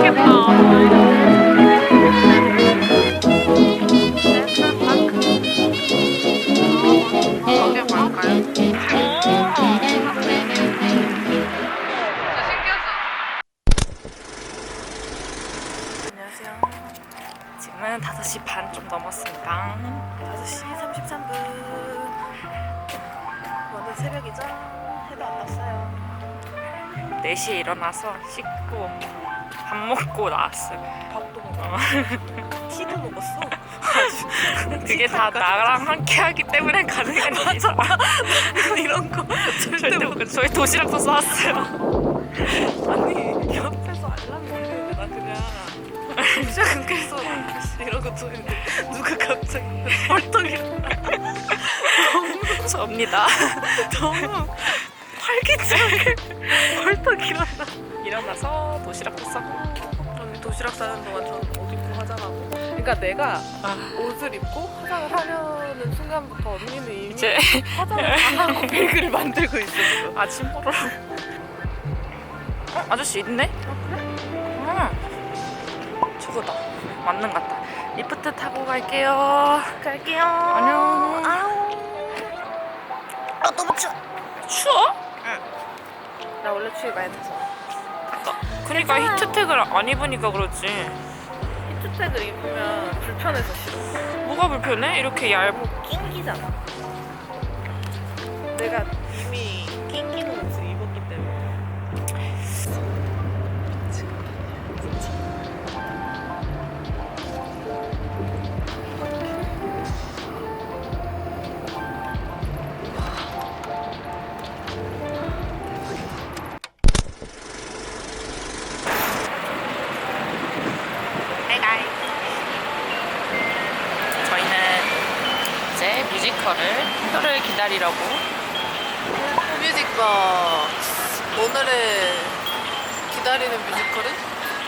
안녕하세요. 오늘 새벽이죠? 해도 안 떴어요. 4시에 일어나서 씻고 밥 먹고 나왔어요. 밥도 먹어. 티도 먹었어. 그게 다 나랑 함께 하기 때문에 가능한 일이죠. 이런 거 절대 못 저희 도시락도 싸왔어요. 아니 옆에서 알람이 울리는데 나 그냥 이러고 들는데 누가 갑자기 벌떡 일어나 접니다. 너무 활기차게 벌떡 일어나. 일어나서 도시락도 싸고 언니 도시락 싸는 동안 저는 옷 입고 화장하고. 그러니까 내가 옷을 입고 화장을 하려는 순간부터 언니는 이미 이제 화장을 안 하고 베이글을 만들고 있었어. 아침으로 어? 아저씨 있네? 응. 저거다. 맞는 것 같다. 리프트 타고 갈게요. 갈게요. 안녕. 너무 추워. 추워? 나 원래 추위 많이 타서. 그러니까 히트텍을 안 입으니까 그렇지. 히트텍을 입으면 불편해서 싫어. 뭐가 불편해? 이렇게 얇고. 낑기잖아. 내가 기다리려고 뮤직박스. 오늘의 기다리는 뮤지컬은?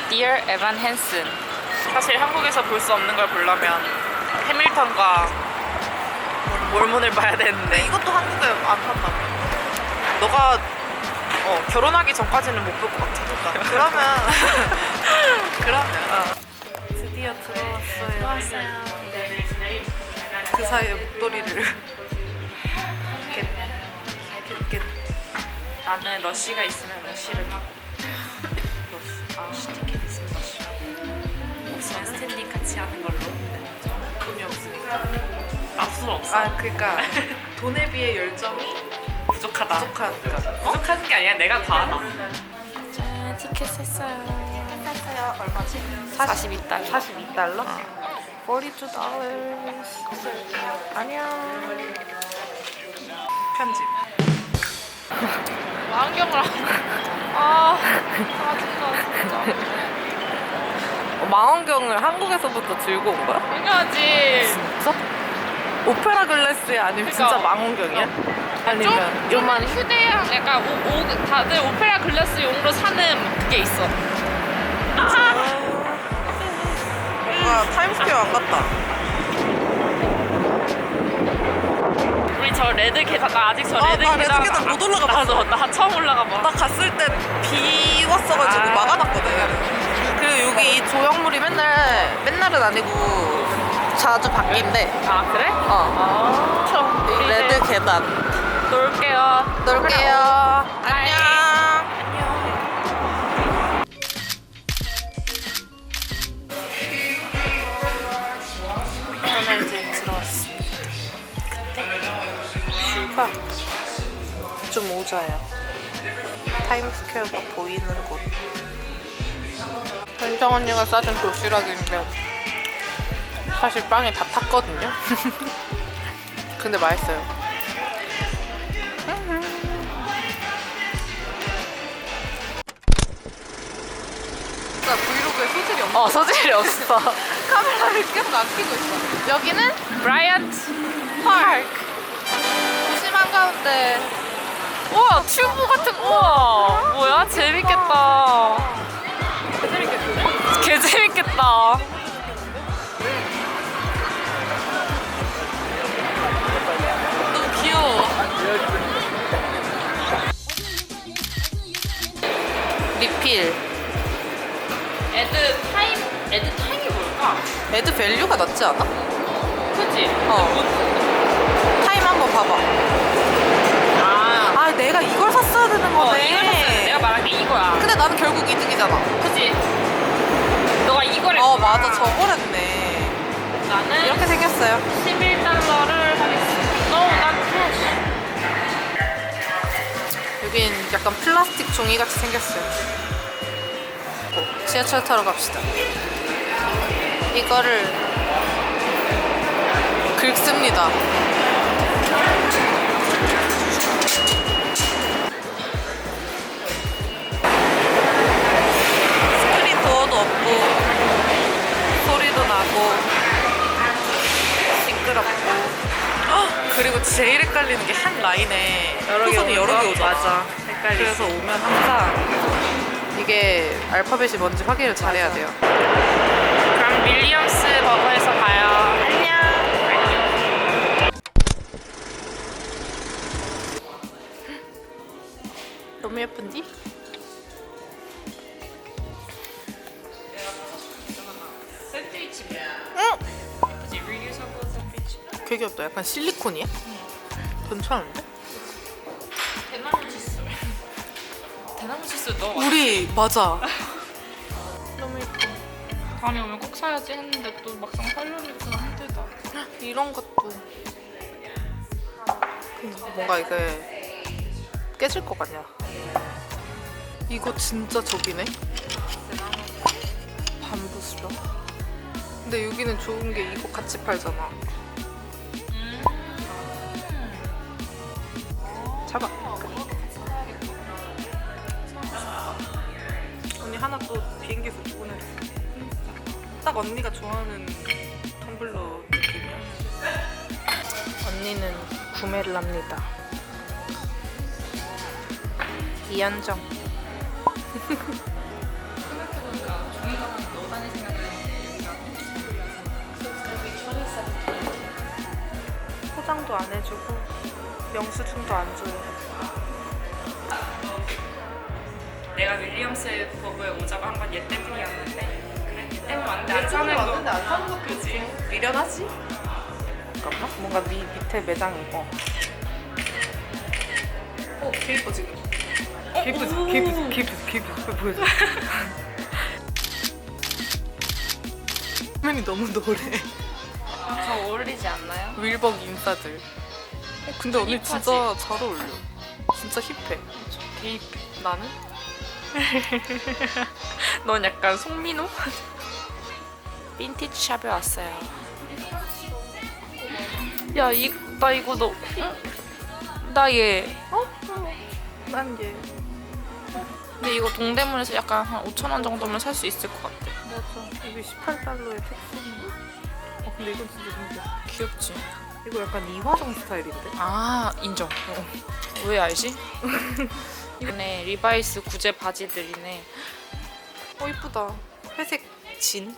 Dear Evan Hansen 사실 한국에서 볼 수 없는 걸 보려면 해밀턴과 몰몬을 봐야 되는데 이것도 한국에 안 판다며. 너가 어, 결혼하기 전까지는 못 볼 것 같아 그러니까 그러면 그러면 드디어 들어왔어요. 그 사이에 목도리를 나는 러쉬가 있으면 러쉬를 하고 러쉬, 아, 티켓 있으면 러쉬하고 없으면 스탠딩 같이 하는 걸로 돈이 없으니까. 앞수 없어 아 그러니까 돈에 비해 열정이 부족하다 부족하니까. 부족한 게 아니라 내가 과하다 짠 티켓 샀어요 샀어요. 얼마지? 42달러 42달러? 42달러. 안녕. 편집. 안경을 안 아, 짜증나 진짜 어, 망원경을 한국에서부터 들고 온 거야? 당연하지 진짜? 오페라 글래스에 아니면 진짜 그러니까. 망원경이야? 아니면 요만 휴대용 약간 오, 오, 다들 오페라 글라스용으로 사는 그게 있어 뭔가 타임스퀘어 안 갔다. 우리 저 레드 계단 나 아직 저 아, 레드 나 레드 계단 계단 못 올라가 나도 나 처음 올라가 봐 나 갔을 때 비 왔어가지고 아. 막아놨거든. 그리고 여기 이 조형물이 맨날 맨날은 아니고 자주 바뀐대. 아 그래? 어. 아 처음 우리 레드 계단. 놀게요 놀게요. 안녕. 뷰가 좀 오자요. 타임스퀘어가 보이는 곳. 현정 언니가 싸준 도시락인데 사실 빵이 다 탔거든요. 근데 맛있어요. 나 브이로그에 소질이 없어. 어 소질이 없어 카메라를 계속 안 켜고 있어. 여기는 브라이언트 파크. 한가운데 우와 튜브 같은 우와 뭐야 재밌겠다 개 재밌겠다 너무 귀여워 리필 애드 타임 애드 타임이 뭘까? 애드 밸류가 낫지 않아? 그치? 어. 봐봐. 아, 아, 내가 이걸 샀어야 되는 어, 거네. 이걸 샀어야 내가 말한 게 이거야. 근데 나는 결국 이득이잖아. 그지? 너가 이걸 어, 했구나. 맞아. 저걸 했네. 나는 이렇게 생겼어요. 11달러를 하겠습니다. No, not cash. 여긴 약간 플라스틱 종이 같이 생겼어요. 지하철 타러 갑시다. 이거를 긁습니다. 나고 시끄럽고 헉! 그리고 제일 헷갈리는 게 한 라인에 호선이 여러 개 오잖아. 맞아. 그래서 오면 항상 이게 알파벳이 뭔지 확인을 잘해야 돼요. 그럼 밀리엄스 버거에서 봐요. 안녕. 너무 예쁜디? 되게 귀엽다. 약간 실리콘이야? 괜찮은데? 대나무 치수. 대나무 치수 너 우리 맞아. 너무 예뻐. 다음에 오면 꼭 사야지 했는데 또 막상 살려니까 힘들다. 이런 것도 뭔가 이게 깨질 것 같냐? 이거 진짜 저기네? 밤부스러. 근데 여기는 좋은 게 이거 같이 팔잖아. 잡아. 언니 하나 또 비행기에서 보내. 딱 언니가 좋아하는 텀블러 느낌이야. 언니는 구매를 합니다. 이현정. 포장도 안 해주고 영수증도 안 줘요. 내가 윌리엄스 버거에 오자고 한 건 얘 때문이었는데 그래 얘 때문에 왔는데 안 사는 거안 사는 것도 그지? 미련하지? 잠깐만 뭔가 미, 밑에 매장이 어. 어, 개 이뻐 지금. 이쁘지? 개 이쁘지? 빨리 보여줘. 화면이 너무 노래. 저 어울리지 않나요? 윌벅 인싸들. 어, 근데 언니 힙하지? 진짜 잘 어울려. 진짜 힙해. 개입해 나는? 넌 약간 송민호? 빈티지 샵에 왔어요 야, 이, 나 이거 너 응? 나 얘. 어? 난 얘. 근데 이거 동대문에서 약간 한 5천 원 정도면 살 수 있을 것 같아. 맞아. 여기 18달러에 택시. 어, 근데 이건 진짜 신기해. 귀엽지? 이거 약간 이화정 스타일인데? 아, 인정. 왜 알지? 이번에 리바이스 구제 바지들이네. 어, 이쁘다. 회색 진?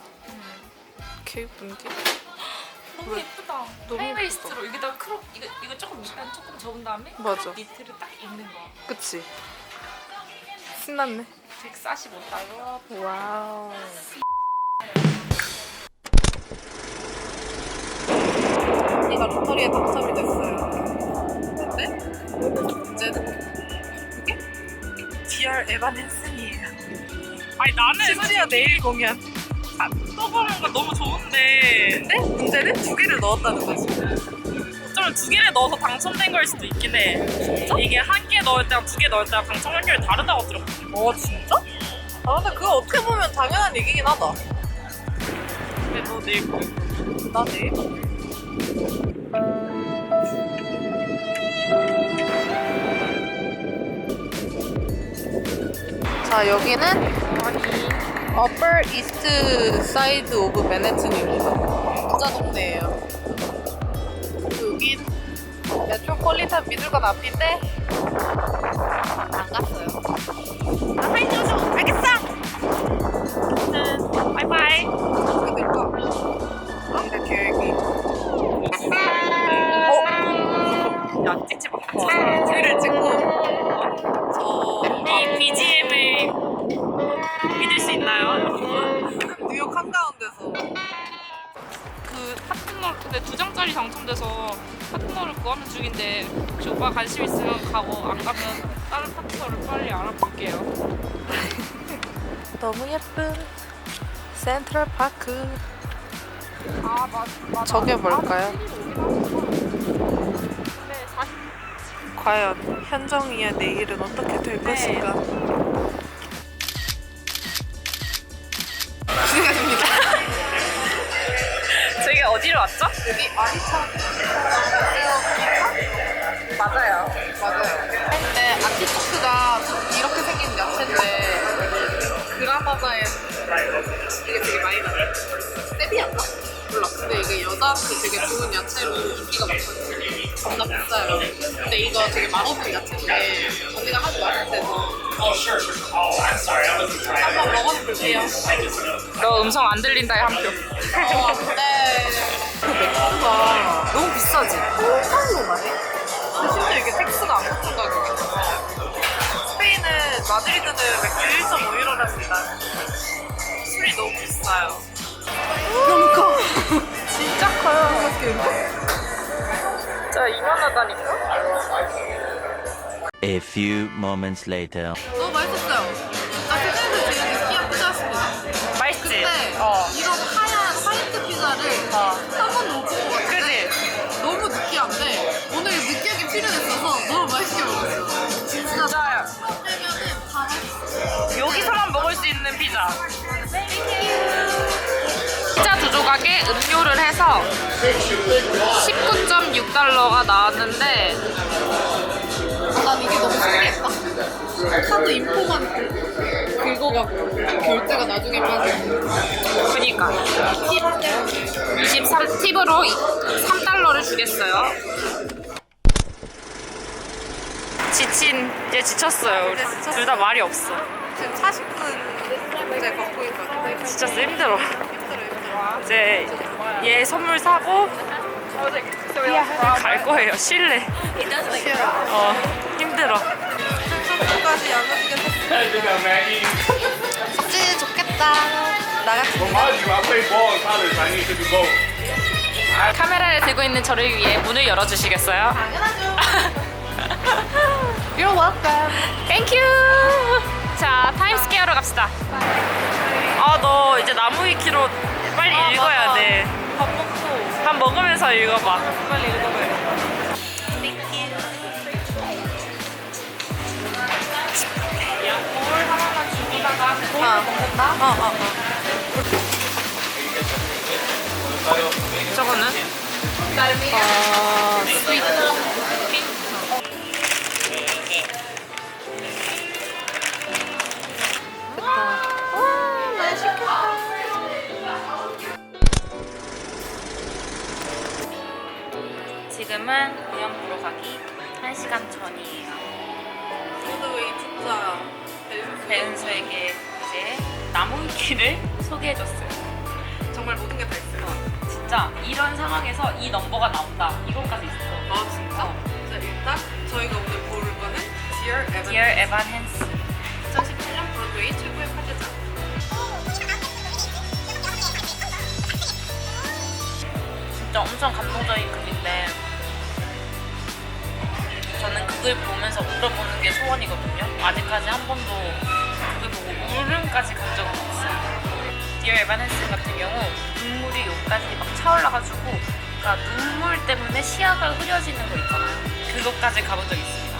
개 이쁜데? 너무 왜? 예쁘다. 너무 하이웨이스트로 여기다가 크롭 이거 이거 조금 약간 조금 접은 다음에 맞아. 니트를 딱 입는 거야. 그치? 신났네. 145달러. 와우. 로터리에 당첨이 됐어요. 근데 문제는 그게 DR 에반 헨슨이에요. 아니 나는 심지어 내일 공연. 떠보는 거 너무 좋은데 근데 문제는 두 개를 넣었다는 거지. 어쩌면 두 개를 넣어서 당첨된 걸 수도 있긴 해. 진짜? 이게 한 개 넣을 때랑 두 개 넣을 때랑 당첨 확률이 다르다고 들었거든. 어 진짜? 아 근데 그거 어떻게 보면 당연한 얘기긴 하다. 근데 너 내일 뭐나 내일? 자 여기는 Upper East Side of Manhattan입니다. 부자 동네예요. 여긴 메트로폴리탄 미들관 앞인데 안 갔어요. 아, 하이 조조 알겠어. 음, 바이바이. 가고 안 가면 다른 파트너를 빨리 알아볼게요. 너무 예쁜 센트럴 파크. 아 맞, 맞아. 저게 뭘까요? 네, 40. 과연 현정이의 내일은 어떻게 될 네. 것인가? 저기 어디로 왔죠? 여기 아리차 맞아요. 근데 아티초크가 이렇게 생긴 야채인데 그라바바에 이게 되게 많이 나요. 세비였나? 몰라. 근데 이게 여자한테 되게 좋은 야채로 인기가 많거든요. 겁나 비싸요. 근데 이거 되게 맛없는 야채인데 언니가. I wasn't trying. 한번 먹어볼게요. 너 음성 안 들린다에 한 표. 어, 네. 그 맥주가 너무 비싸지? 통상로 많이? 이게 택스가 안 붙은 가격이잖아. 스페인은 마드리드는 맥주 1.5유로랍니다. 술이 너무 비싸요. 너무 커. 진짜 커요. 진짜 이만하다니까? A few moments later. 조각에 음료를 해서 19.6달러가 나왔는데 난 이게 너무 신기했다. 카드 인포만 긁어가고 결제가 나중에 빠지고. 그니까 23 팁으로 3달러를 주겠어요. 지친 이제 지쳤어요. 이제 지쳤어요. 둘다 말이 없어. 지금 40분 이제 걷고 있거든요. 진짜 힘들어. 이제 얘 선물 사고 갈 거예요. 실내. 어 힘들어. I'm Maggie. 석진이 좋겠다. you, both. 카메라를 들고 있는 저를 위해 문을 열어주시겠어요? 당연하죠. You're welcome. 땡큐. 자 타임 스퀘어로 갑시다. 아 너 이제 나무 위키로 빨리 아, 읽어야 맞아. 돼. 밥 먹고 밥 먹으면서 읽어봐. 빨리 읽어봐요. 물 하나만 주고다가 아, 먹는다? 어, 어, 어. 저거는 아, 스위트. 됐다. 지금은 공연 보러 가기 1시간 전이에요. 오늘 왜이 진짜 배은수에게 이제 나무 위키를 소개해줬어요. 정말 모든 게 다 있어요. 진짜 이런 상황에서 이 넘버가 나온다. 이것까지 있어. 아, 진짜? 자, 일단 저희가 오늘 볼 거는 Dear Evan. Dear Evan Hansen. 2017년 브로드웨이 최고의 파괴자. 진짜 엄청 감동적인 글인데 저는 그걸 보면서 울어보는 게 소원이거든요. 아직까지 한 번도 그걸 보고 울음까지 간 적은 없어요. 에반 헨슨 같은 경우 눈물이 여기까지 막 차올라가지고 그러니까 눈물 때문에 시야가 흐려지는 거 있잖아요. 그것까지 가본 적 있습니다.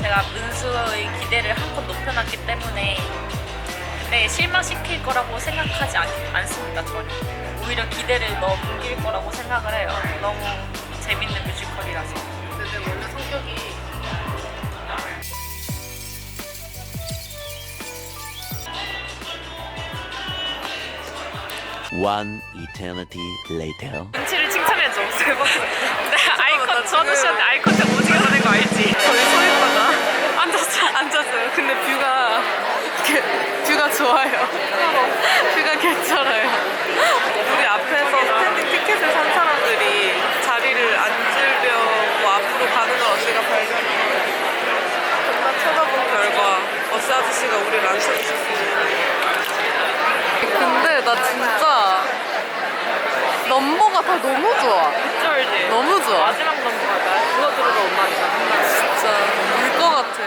제가 은수의 기대를 한껏 높여놨기 때문에 근데 실망시킬 거라고 생각하지 않, 않습니다 전혀 오히려 기대를 넘길 거라고 생각을 해요 너무 재밌는 뮤지컬이라서 근데 내 원래 성격이 One eternity later. 눈치를 칭찬해줘 세 번. 네, 아이콘 나 저도 아이콘 때 오지게 되는 거 알지? 저희 서 있다가 앉았어 앉았어요. 근데 뷰가 개, 뷰가 좋아요. 뷰가 괜찮아요. 우리 앞에서 스탠딩 티켓을 산 사람들이 자리를 앉으려고 앞으로 가는 걸 언니가 발견하고 금방 찾아본 결과 버스 아저씨가 우리를 앉혀주셨습니다. 근데 나 진짜 넘버가 다 너무 좋아. 쫄지. 너무 좋아. 마지막 넘버가 나 그거 들어도 엄마니까. 진짜 울 것 같아.